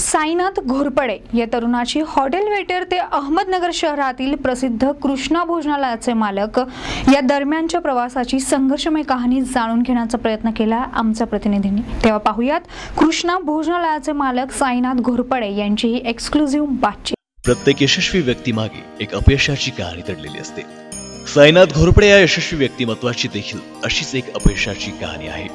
साईनाथ घोरपडे या तरुणाची hotel waiter ते अहमदनगर शहरातील प्रसिद्ध कृष्णा भोजनालयाचे मालक. या दरम्यानच्या प्रवासाची संघर्षमय कहाणी जाणून घेण्याचा प्रयत्न केला आमच्या प्रतिनिधींनी. तेव्हा पाहुयात कृष्णा भोजनालयाचे मालक साईनाथ घोरपडे यांची ही एक्सक्लुझिव्ह बातचीत. प्रत्येक यशस्वी व्यक्तीमागे एक अपयशाची कहाणी दडलेली असते. साईनाथ घोरपडे या यशस्वी व्यक्तिमत्वाची देखील अशीच एक अपयशाची कहाणी आहे.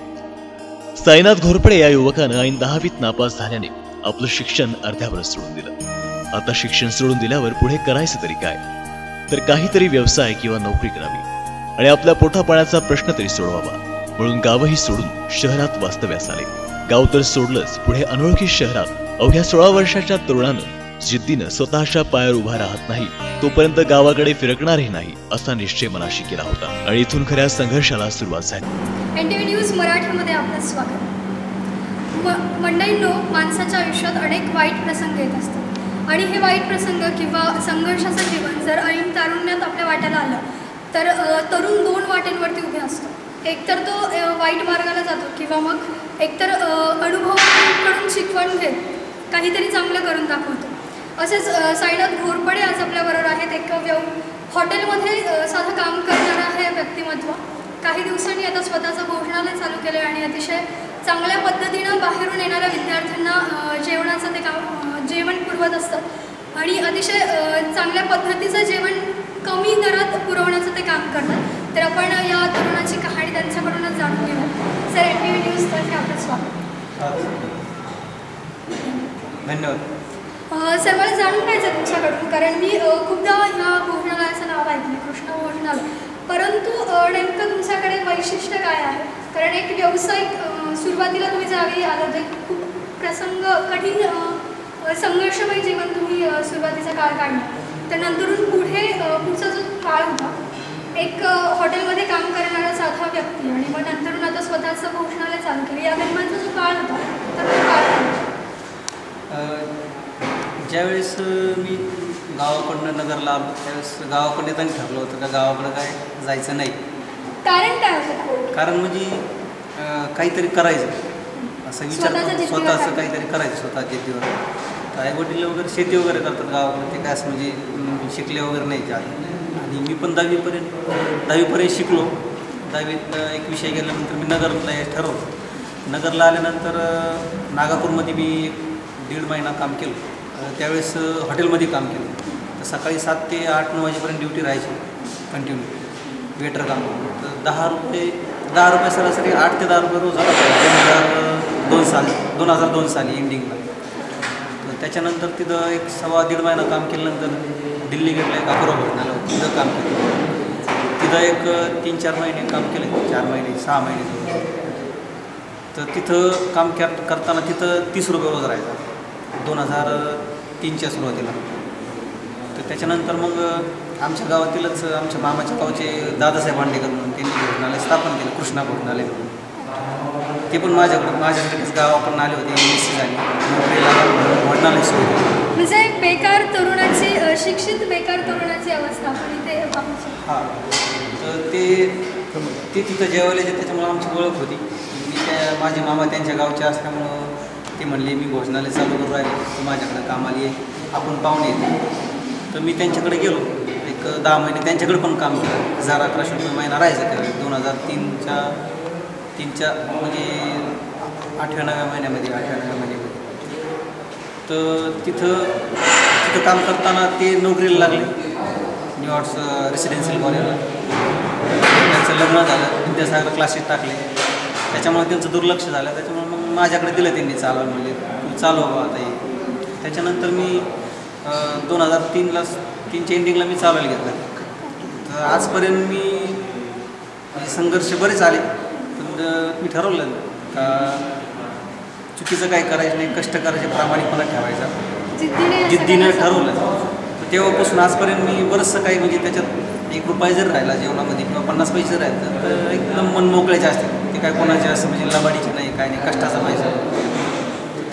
साईनाथ घोरपडे या युवकानं ऐन दहावीत नापास झाल्याने आपलं शिक्षण अर्ध्यावर सोडून दिलं. आता शिक्षण सोडून दिल्यावर पुढे करायचं तरी काय? तर काहीतरी व्यवसाय किंवा नोकरी करावी. आणि आपल्या पोटापाण्याचा प्रश्न तरी सोडवावा. म्हणून गावही सोडून शहरात वास्तव्यास आले. गाव तर सोडलंच पुढे अनोळखी शहरात अवघ्या सोळा वर्षाच्या तरुणानं जिद्दीनं स्वतःच्या पायावर उभा राहत नाही तोपर्यंत गावाकडे फिरकणारही नाही असा निश्चय मनाशी केला होता. आणि इथून खऱ्या संघर्षाला सुरुवात झाली. एन न्यूज मराठीमध्ये आपलं स्वागत. म मंडळींनो माणसाच्या आयुष्यात अनेक वाईट प्रसंग येत असतात. आणि हे वाईट प्रसंग किंवा संघर्षाचं जीवन जर ऐन तारुण्यात आपल्या वाट्याला आलं तर तरुण दोन वाटेंवरती उभे असतो. एकतर तो वाईट मार्गाला जातो किंवा मग एकतर अनुभवाकडून शिकवण घेत काहीतरी चांगलं करून दाखवतो. असेच साईनाथ घोरपडे आज आपल्याबरोबर आहेत. एक व्यव हॉटेलमध्ये साधं काम करणारं आहे व्यक्तिमत्व. काही दिवसांनी आता स्वतःचं भोजनालय चालू केलं आहे आणि अतिशय चांगल्या पद्धतीनं बाहेरून येणाऱ्या विद्यार्थ्यांना जेवणाचं ते काम जेवण पुरवत असतात आणि अतिशय चांगल्या पद्धतीचं जेवण कमी दरात पुरवण्याचं ते काम करतात. तर आपण या तरुणाची कहाणी त्यांच्याकडूनच जाणून घेऊया. सर एन टी व्ही न्यूजतर्फे आपलं स्वागत. धन्यवाद. सर मला जाणून घ्यायचं तुमच्याकडून कारण मी खूपदा ह्या भोजनालयाचं नाव ऐकलं कृष्ण भोजनालय. परंतु नेमकं तुमच्याकडे वैशिष्ट्य काय आहे? कारण एक व्यावसायिक सुरुवातीला तुम्ही ज्यावेळी आलं ते खूप प्रसंग कठीण संघर्षमय जीवन तुम्ही सुरुवातीचा काळ काढला. तर नंतरून पुढे पुढचा जो काळ होता एक हॉटेलमध्ये काम करणारा साधा व्यक्ती आणि मग नंतरून आता स्वतःचं भोजनालय चालू केलं. या दरम्यानचा जो काळ होता तर तो काळ ज्यावेळेस मी गावाकडनं नगरला आलो त्यावेळेस गावाकडे येताना ठरलं होतं का गावाकडं काय जायचं नाही. कारण काय होतं? कारण म्हणजे काहीतरी करायचं. असं विचार करून स्वतःचं काय? काहीतरी करायचं स्वतः जिद्दीवर. तर आई वडील वगैरे शेती वगैरे करतात गावाकडे ते काय असं म्हणजे अं, शिकले वगैरे नाही जात आणि मी पण दहावीपर्यंत दहावीपर्यंत शिकलो. दहावीत एक विषय गेल्यानंतर मी नगरला ठरवलं. नगरला आल्यानंतर नागापूरमध्ये मी एक दीड महिना काम केलं. त्यावेळेस हॉटेलमध्ये काम केलं. तर सकाळी सात ते आठ नऊ वाजेपर्यंत ड्युटी राहायची कंटिन्यू. वेटर काम. तर दहा रुपये दहा रुपये सरासरी आठ ते दहा रुपये रोज होता दोन हजार दोन साल दोन हजार दोन साली एंडिंगला तर त्याच्यानंतर तिथं एक सव्वा दीड महिना काम केल्यानंतर दिल्ली गेटला एक अकरा भोजनाला तिथं काम केलं. तिथं एक तीन चार महिने काम केलं. चार महिने सहा महिने. तर तिथं काम कर करताना तिथं तीस रुपये रोज राहायचा. दोन हजार तीनच्या सुरुवातीला. तर त्याच्यानंतर मग आमच्या गावातीलच आमच्या मामाच्या गावचे दादासाहेब आंडेकर म्हणून त्यांनी भोजनालय स्थापन केलं कृष्णा भोजनालय म्हणून. ते पण माझ्याकडे माझ्यासाठीच गावाकडून आले होते एम एस सी झाली. नोकरीला भोजनालय सुरू म्हणजे एक बेकार तरुणाची शिक्षित बेकार तरुणाची अवस्था इथे हां. तर ते ते तिथं जेवायला येते त्याच्यामुळे आमची ओळख होती. मी त्या माझे मामा त्यांच्या गावचे असल्यामुळं ते म्हणले मी भोजनालय चालू करून राहिले. तू माझ्याकडे कामाला ये. आपण पाहुणे येते. तर मी त्यांच्याकडे गेलो. एक दहा महिने त्यांच्याकडे पण काम केलं. हजार अकराशे रुपये महिना राहायचं त्यावेळी. दोन हजार तीनच्या तीनच्या म्हणजे आठव्या नव्या महिन्यामध्ये आठव्याण्णव्या महिन्यामध्ये. तर तिथं तिथं काम करताना ते नोकरीला लागले. न्यूयॉर्क्स रेसिडेन्शियल कॉलेजला त्यांचं लग्न झालं. विद्यासागर क्लासेस टाकले. त्याच्यामुळे त्यांचं दुर्लक्ष झालं. त्याच्यामुळे मग माझ्याकडे दिलं त्यांनी चालवायला म्हणजे तू चालव बा आता हे. त्याच्यानंतर मी दोन हजार तीनला तीनच्या एंडिंगला मी चालवायला घेतलं. तर आजपर्यंत मी संघर्ष बरेच आले पण मी ठरवलं का चुकीचं काही करायचं नाही कष्ट करायचे प्रामाणिकपणा ठेवायचा. जिद्दीने ठरवलं. तर तेव्हापासून आजपर्यंत मी बरंचसं काही म्हणजे त्याच्यात एक रुपये जर राहिला जेवणामध्ये किंवा पन्नास पैसे जर राहिले तर एकदम मन मोकळ्याचे असते ते काय कोणाचे असं म्हणजे लबाडीचे नाही काय नाही कष्टाचा पैसा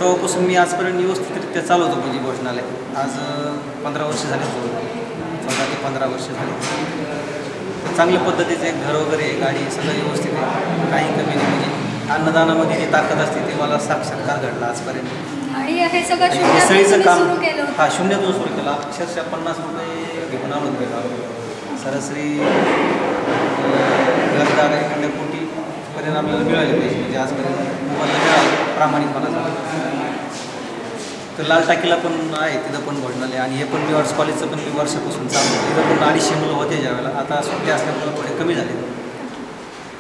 तेव्हापासून मी आजपर्यंत व्यवस्थितरित्या चालवतो म्हणजे भोजनालय. आज पंधरा वर्ष झाले चौदा ते पंधरा वर्ष झाले. चांगल्या पद्धतीचे घर वगैरे आहे, गाडी सगळं व्यवस्थित आहे. काही कमी नाही. म्हणजे अन्नदानामध्ये जी ताकद असते ते मला साक्षात्कार घडला आजपर्यंत. आणि हे सगळं तुम्ही काम. हा शून्यातून सुरू केलं. अक्षरशः पन्नास रुपये घेऊन आलो गेलो सरासरी घरदार एखाद्या कोटीपर्यंत आपल्याला मिळाले पाहिजे म्हणजे आजपर्यंत मोबाईलला मिळालं. प्रामाणिकपणाचा तर लाल टाकीला पण आहे तिथं पण भोजनालय आणि हे पण मी आर्ट्स कॉलेजचं पण मी वर्षापासून चालू आहे. तिथं पण अडीचशे मुलं होते ज्यावेळेला आता सुट्ट्या असल्यामुळे थोडे कमी झाले.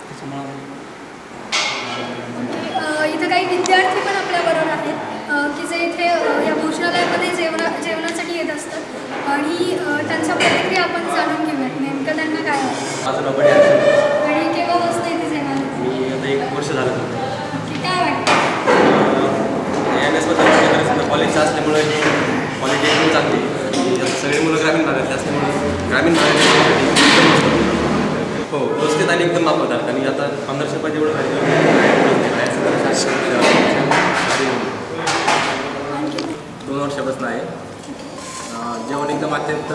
त्याच्यामुळं इथं काही विद्यार्थी पण आपल्याबरोबर आहेत. की जे इथे या भोजनालयामध्ये जेवणा जेवणासाठी येत असतात. आणि त्यांच्या प्रतिक्रिया आपण जाणून घेऊयात. नेमकं त्यांना काय माझं नाव बडे आहे. आणि केव्हा वाजता इथे जेवण मी आता एक वर्ष झालं की काय वाटतं एम एसबद्दल कॉलेजच्या असल्यामुळे कॉलेज एकदम चांगली. आहे. सगळे मुलं ग्रामीण भागातले असल्यामुळे ग्रामीण भागात हो व्यवस्थित आणि एकदम वापरतात. आणि आता पंधराशे रुपये जेवढं दोन वर्षापासून आहे. जेवण एकदम अत्यंत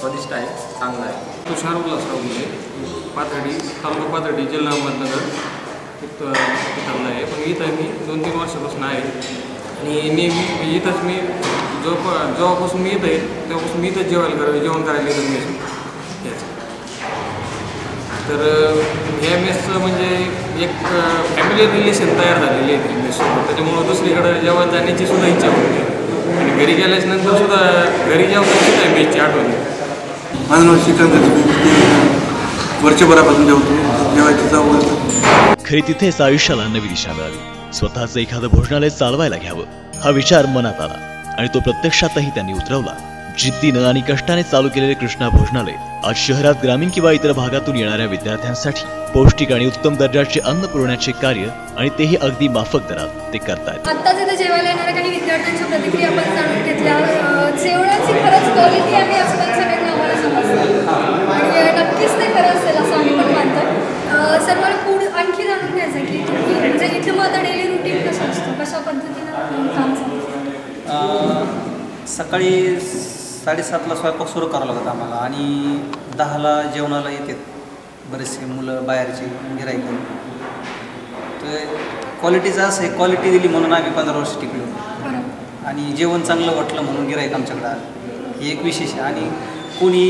स्वादिष्ट आहे चांगलं आहे. तुषार उल्हासराव म्हणजे पाथर्डी तालुका पाथर्डी जिल्हा अहमदनगर. तिथं आहे. पण इथं मी दोन तीन वर्षापासून आहे. आणि नेहमी मी इथंच मी जो जेव्हापासून मी इथं आहे तेव्हापासून मी इथंच जेवायला करायला जेवण करायला येतं मेस याचं तर ह्या मेसचं म्हणजे एक फॅमिली रिलेशन तयार झालेली आहे मेससोबत त्याच्यामुळं दुसरीकडे जेवण जाण्याची सुद्धा इच्छा होती. आणि घरी गेल्याच्यानंतर सुद्धा घरी जेवताना सुद्धा मेसची आठवण. माझं नाव श्रीकांत वर्षभरापासून जेवतो. जेवायची चव वगैरे खरी तिथेच आयुष्याला नवी दिशा मिळाली स्वतःचं एखादं भोजनालय चालवायला घ्यावं हा विचार मनात आला. आणि तो प्रत्यक्षातही त्यांनी उतरवला. जिद्दीनं आणि कष्टाने चालू केलेले कृष्णा भोजनालय आज शहरात ग्रामीण किंवा इतर भागातून येणाऱ्या विद्यार्थ्यांसाठी पौष्टिक आणि उत्तम दर्जाचे अन्न पुरवण्याचे कार्य आणि तेही अगदी माफक दरात ते करतात आत्ताच इथे जेवायला येणाऱ्या काही विद्यार्थ्यांच्या प्रतिक्रिया आपण जाणून घेतल्या. जेवणाची खरंच क्वालिटी आहे असं पण सगळ्यांना आम्हाला समजतं. आणि नक्कीच ते खरं असेल असं आम्ही पण मानतो. सर्व मला पुढे आणखी जाणून घ्यायचं की म्हणजे मग आता डेली रुटीन कसं असतं? कशा पद्धतीनं काम चालतं अं, सकाळी साडेसातला स्वयंपाक सुरू करावा लागत आम्हाला आणि दहाला जेवणाला येतात बरेचसे मुलं बाहेरचे गिराईक तर क्वालिटीचं असं आहे क्वालिटी दिली म्हणून आम्ही पंधरा वर्ष टिकलो. आणि जेवण चांगलं वाटलं म्हणून गिराईक आमच्याकडे आलं. हे एक विशेष आहे. आणि कोणी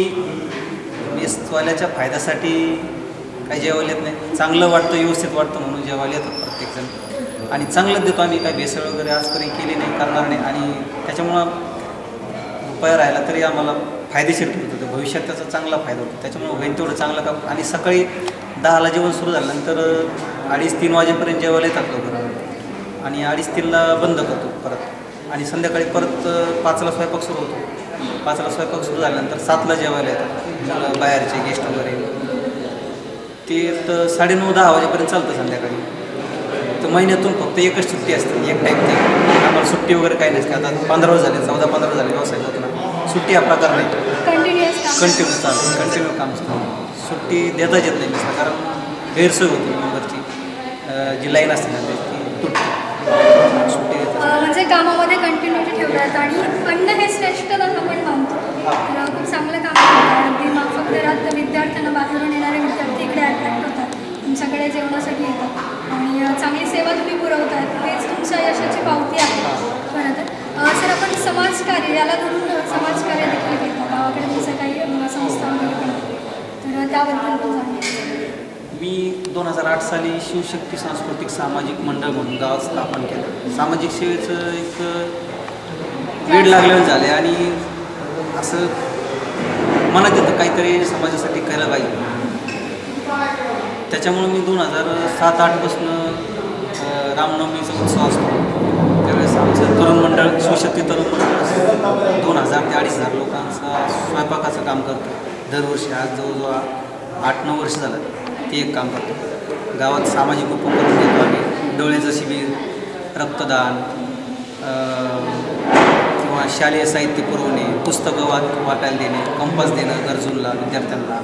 मेसवाल्याच्या फायद्यासाठी काही जेवायला येत नाही. चांगलं वाटतं व्यवस्थित वाटतं म्हणून जेवायला येतात प्रत्येकजण. आणि चांगलं देतो आम्ही काही भेसळ वगैरे आजपर्यंत केली नाही करणार नाही. आणि त्याच्यामुळं रुपया राहिला तरी आम्हाला फायदेशीर ठरत. होतं भविष्यात त्याचा चांगला फायदा होतो. त्याच्यामुळे होईल तेवढं चांगलं काम. आणि सकाळी दहाला जेवण सुरू झाल्यानंतर अडीच तीन वाजेपर्यंत जेवायला येतात लवकर आणि अडीच तीनला बंद करतो परत. आणि संध्याकाळी परत पाचला स्वयंपाक सुरू होतो. पाचला स्वयंपाक सुरू झाल्यानंतर सातला जेवायला येतात. बाहेरचे गेस्ट वगैरे. ते तर साडेनऊ दहा वाजेपर्यंत चालतं संध्याकाळी. तर महिन्यातून फक्त एकच सुट्टी असते एक टाईम ते आम्हाला सुट्टी वगैरे काही नसते. आता पंधरा वर्ष झाले चौदा पंधरा झाले व्यवसाय होतो ना. सुट्टी हा प्रकार नाही. कंटिन्यू चालतं कंटिन्यू काम असतं. सुट्टी देताच येत नाही नुसतं कारण गैरसोय होती मेंबरची जी लाईन असते ना ती तुटते. सुट्टी देतात म्हणजे कामामध्ये कंटिन्युटी ठेवतात आणि अन्न हे श्रेष्ठ आपण मानतो. खूप चांगलं काम करतात विद्यार्थ्यांना बाहेरून येणारे विद्यार्थी इकडे अट्रॅक्ट होतात तुमच्याकडे जेवणासाठी येतात. आणि चांगली सेवा तुम्ही पुरवतायत. हेच तुमच्या यशाची पावती आहे. बरं तर. सर आपण समाजकार्य याला धरून समाजकार्य देखील घेतो गावाकडे तुमचं काही संस्था वगैरे पण तर त्याबद्दल पण जाणून मी दोन हजार आठ साली शिवशक्ती सांस्कृतिक सामाजिक मंडळ म्हणून गावात स्थापन केलं. सामाजिक सेवेचं एक वेळ लागलेलं झालं आणि असं मनात येतं काहीतरी समाजासाठी करायला पाहिजे. त्याच्यामुळं मी दोन हजार सात आठपासून रामनवमीचा उत्सव असतो. त्यावेळेस आमचं तरुण मंडळ सुशक्ती तरुण मंडळ दोन हजार ते अडीच हजार लोकांचा स्वयंपाकाचं काम करतं. दरवर्षी आज जवळजवळ आठ नऊ वर्ष झालं ते एक काम करतो. गावात सामाजिक उपक्रम घेतो आम्ही. डोळ्याचं शिबिर रक्तदान शालेय साहित्य पुरवणे पुस्तकं वाट वाटायला देणे कंपास देणं गरजूंना विद्यार्थ्यांना.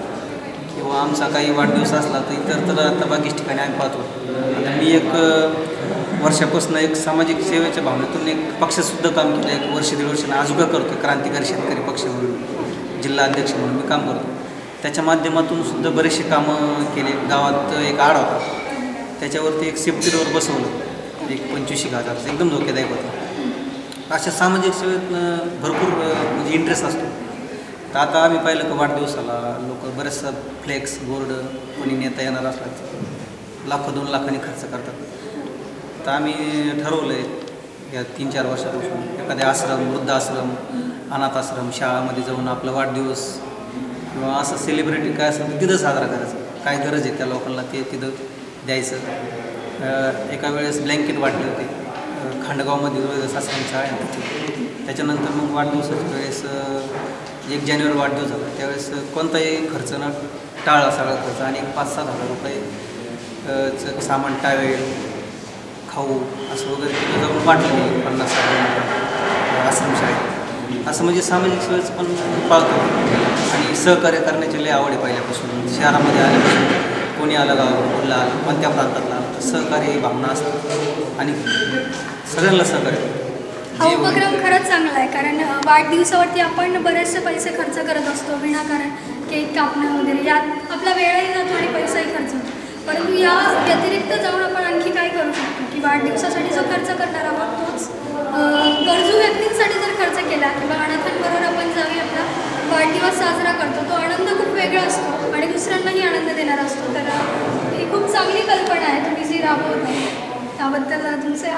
किंवा आमचा काही वाढदिवस असला तर इतर तर आता बाकीच ठिकाणी आम्ही पाहतो. आता मी एक वर्षापासून एक सामाजिक सेवेच्या भावनेतून एक पक्षातसुद्धा काम केलं एक वर्ष दीड वर्षाने आजोगा करतो क्रांतिकारी शेतकरी पक्ष म्हणून. जिल्हा अध्यक्ष म्हणून मी काम करतो त्याच्या माध्यमातून सुद्धा बरेचसे कामं केले. गावात एक आड होता. त्याच्यावरती एक सेफ्टी डोअर बसवलं. एक पंचवीस एक एकदम धोकेदायक होतं. अशा सामाजिक सेवेत भरपूर म्हणजे इंटरेस्ट असतो. तर आता आम्ही पाहिलं की वाढदिवसाला लोक बरेचसा फ्लेक्स बोर्ड कोणी नेता येणार असला लाखो दोन लाखांनी खर्च करतात. तर आम्ही ठरवलं आहे या तीन चार वर्षापासून एखाद्या आश्रम वृद्धाश्रम अनाथ आश्रम शाळामध्ये जाऊन आपला वाढदिवस किंवा असं सेलिब्रिटी काय असेल तर तिथं साजरा करायचं. काय गरज आहे त्या लोकांना ते तिथं द्यायचं. एका वेळेस ब्लँकेट वाटले होते. खंडगावमध्ये जवळ आश्रम शाळा आहे त्याच्यानंतर मग वाढदिवसाच्या वेळेस एक जानेवारी वाढदिवस झाला त्यावेळेस कोणताही खर्च न टाळला सगळा खर्च आणि एक पाच सात हजार रुपये सामान टावेल खाऊ असं वगैरे तिथं जाऊन वाटलं नाही पन्नास आश्रम शाळेत असं म्हणजे सामाजिक सोयच पण पाळतो. आणि सहकार्य करण्याची लय आवड आहे पहिल्यापासून. शहरामध्ये आल्यापासून कोणी आलं गावाला कुठला आलं कोणत्या प्रांतातला आलं सहकार्य भावना असते आणि सगळ्यांना सहकार्य. हा उपक्रम खरंच चांगला आहे कारण वाढदिवसावरती आपण बरेचसे पैसे खर्च करत असतो विनाकारण केक कापणं वगैरे. यात आपला वेळही जातो आणि पैसाही खर्च होतो. परंतु या व्यतिरिक्त जाऊन आपण आणखी काय करू शकतो? की वाढदिवसासाठी जो खर्च करणार आहोत तोच गरजू व्यक्तींसाठी जर खर्च केला किंवा अनाथांबरोबर आपण जाऊन आपला वाढदिवस साजरा करतो वेगळा असतो आणि दुसऱ्यांनाही आनंद देणारा असतो. तर ही खूप चांगली कल्पना आहे तुम्ही जी राबवत त्याबद्दल तुमचे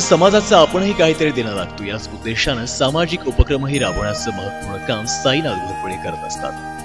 समाजाचं आपणही काहीतरी देणं लागतो. याच उद्देशानं सामाजिक उपक्रमही राबवण्याचं महत्त्वपूर्ण काम साईनाथ घोरपडे करत असतात.